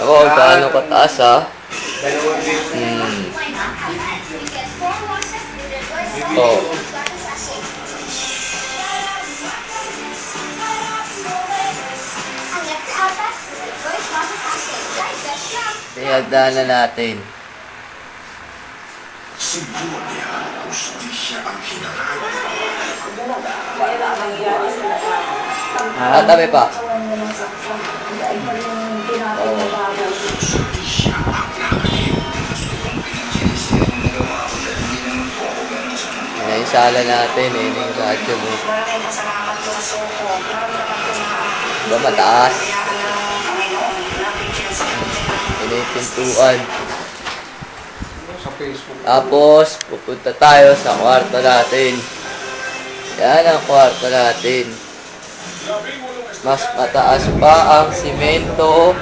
Ako, gaano kataas ha? Hmm. Oh. Iyagdaan na natin. Ah, tabi pa. Yan yung sala natin eh, yung radyo mo. Diba mataas? Yan yung pintuan. Tapos, pupunta tayo sa kwarto natin. Yan ang kwarto natin. Mas mataas pa ang simento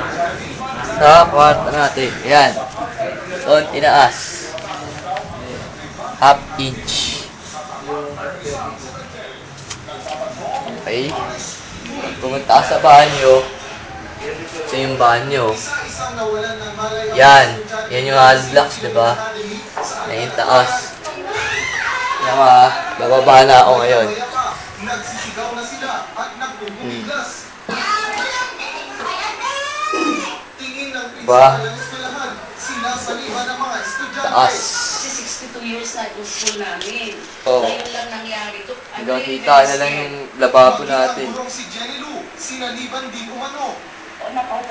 sa kwarto natin. Yan. Doon tinaas. Half inch. Okay. Pumunta sa banyo. Ito yung banyo. Yan. Yan yung hard blocks, di ba? Yung taas. Yan mga, bababa na ako ngayon. Nagsisigaw na sila at nagpupuglas. Tingin ng Ba? principal ng eskwelahan, sinasalihan ng mga estudyante. Taas. Kasi 62 years na itong school namin. Oo. Ngayon lang nangyari ito. I'm Hanggang kita na lang yung lababo natin. burong si Jenny Lou, sinaliban din umano. O, Nakaupo.